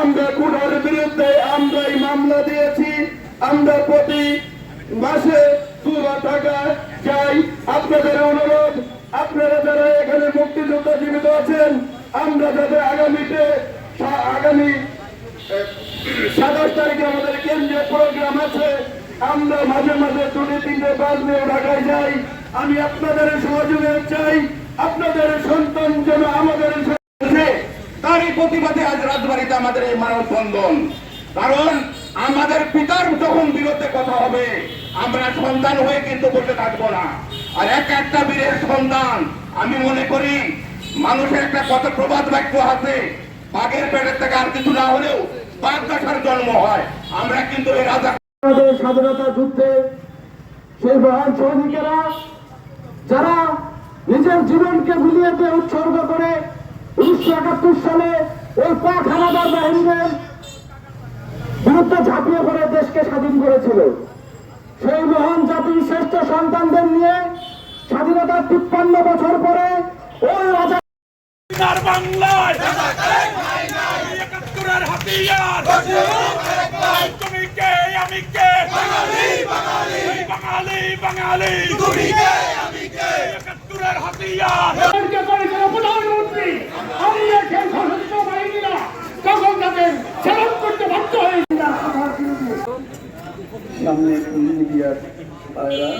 আমরা কুড়ার বিরুদ্ধে আমরাই মামলা দিয়েছি। আমরা প্রতি মাসে দুবার টাকা চাই আপনাদের অনুরোধ, আপনারা যারা এখানে মুক্তিযুদ্ধ জীবিত আছেন, আমরা যাতে আগামীতে আগামী সাতাশ তারিখে আমাদের কেন্দ্রীয় প্রোগ্রাম আছে, আমরা মাঝে মাঝে দুটি, তিনটে বাস নিয়ে ঢাকায় যাই। আমি আপনাদের সহযোগিতা চাই। আপনাদের সন্তান যেন আমাদের তারই প্রতিবাদে আজ রাজবাড়িতে আমাদের এই মানব বন্ধন কারণ আমাদের পিতার যখন বিরুদ্ধে কথা হবে, আমরা সন্তান হয়ে কিন্তু বসে থাকব না। আর এক একটা বীরের সন্তান, আমি মনে করি, মানুষের একটা কত প্রবাদ বাক্য আছে, বাঘের পেটের থেকে আর কিছু না হলেও বাঘ গাছার জন্ম হয়। আমরা কিন্তু এই রাজা স্বাধীনতা যুদ্ধে সেই মহান সৈনিকেরা, যারা নিজের জীবনকে বিলিয়ে উৎসর্গ করে উনিশশো একাত্তর সালে ওই পাক হানাদার বাহিনীর বিরুদ্ধে ঝাঁপিয়ে পড়ে দেশকে স্বাধীন করেছিল। সেই মহান জাতির শ্রেষ্ঠ সন্তানদের নিয়ে স্বাধীনতার তিপ্পান্ন বছর পরে ওই রাজা বাংলায় আমাদেরকে করেছিল প্রধানমন্ত্রী আমরা সেই সশস্ত্র বাহিনীরা তখন তাদের চ্যালেঞ্জ করতে বাধ্য হয়েছিল সামনে মিডিয়ার ভাইরা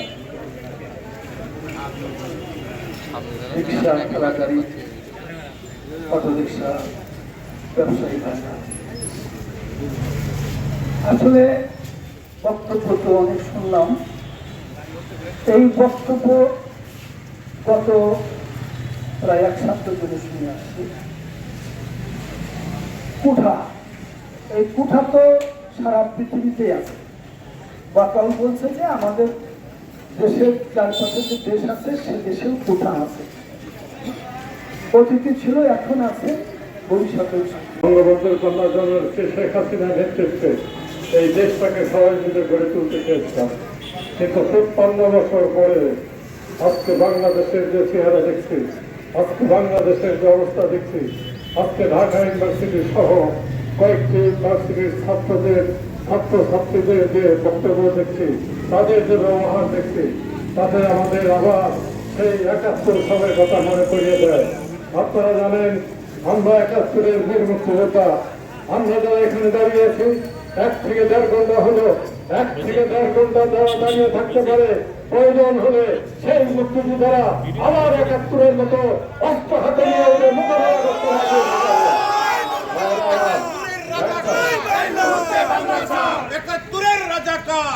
রিক্সা খেলাকারী অটো রিক্সা ব্যবসায়ী ভাইরা। আসলে বক্তব্য তো অনেক শুনলাম। এই বক্তব্য গত প্রায় এক সপ্তাহ ধরে শুনে আসছি। কুঠা। এই কুঠা তো সারা পৃথিবীতেই আছে। বাকাল বলছে যে আমাদের দেশের চারপাশে যে দেশ আছে, সে দেশেও কুঠা আছে। অতীতে ছিল, এখন আছে ভবিষ্যতে বঙ্গবন্ধুর কন্যা জন্মের শেখ হাসিনার নেতৃত্বে এই দেশটাকে সবাই মিলে গড়ে তুলতে চেয়েছিলাম। কিন্তু তিপ্পান্ন বছর পরে আজকে বাংলাদেশের যে চেহারা দেখছি, আজকে বাংলাদেশের যে অবস্থা দেখছি, আজকে ঢাকা ইউনিভার্সিটি সহ কয়েকটি ইউনিভার্সিটির ছাত্রদের ছাত্র ছাত্রীদের যে বক্তব্য দেখছি, তাদের যে ব্যবহার দেখছি, তাতে আমাদের আবার সেই একাত্তর সালের কথা মনে করিয়ে দেয়। আপনারা জানেন, আমরা একাত্তরের বীর আমরা যারা এখানে দাঁড়িয়ে আছি, এক থেকে দেড় ঘণ্টা হলো এক থেকে দেড় ঘণ্টা যারা দাঁড়িয়ে থাকতে পারে, প্রয়োজন হলে সেই মুক্তিযোদ্ধারা আবার একাত্তরের মতো অস্ত্র হাতে নিয়ে মোকাবেলা করতে হবে একাত্তরের রাজাকার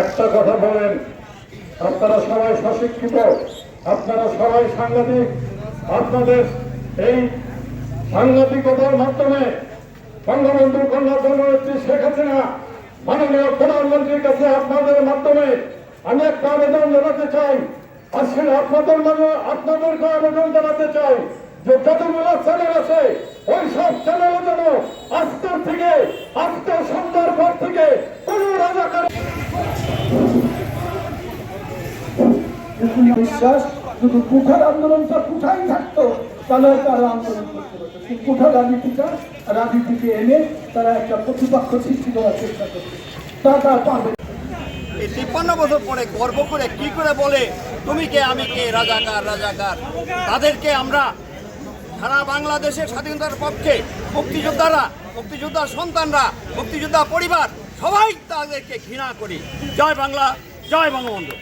একটা কথা বলেন, আপনারা সবাই সশিক্ষিত, আপনারা সবাই সাংবাদিক, আপনাদের এই সাংবাদিকতার মাধ্যমে বঙ্গবন্ধুর কন্যা জন্মনেত্রী শেখ হাসিনা, মাননীয় প্রধানমন্ত্রীর কাছে আপনাদের মাধ্যমে আমি একটা আবেদন জানাতে চাই। আসলে আপনাদের মানে আপনাদেরকে আবেদন জানাতে চাই যে যতগুলো চ্যানেল আছে ওই সব চ্যানেলে যেন আজকের থেকে আজকে সন্ধ্যার পর থেকে কোন রাজাকার বিশ্বাস শুধু কুঠার আন্দোলনটা কুঠাই থাকতো তাহলে তারা আন্দোলন করতে পারতো। কুঠার রাজনীতিটা রাজনীতিকে এনে তারা একটা প্রতিপক্ষ সৃষ্টি করার চেষ্টা করছে তা তার পারবে। এই তিপ্পান্ন বছর পরে গর্ব করে কি করে বলে তুমি কে আমি কে রাজাকার রাজাকার? তাদেরকে আমরা সারা বাংলাদেশের স্বাধীনতার পক্ষে মুক্তিযোদ্ধারা মুক্তিযোদ্ধার সন্তানরা, মুক্তিযোদ্ধা পরিবার, সবাই তাদেরকে ঘৃণা করি। জয় বাংলা, জয় বঙ্গবন্ধু।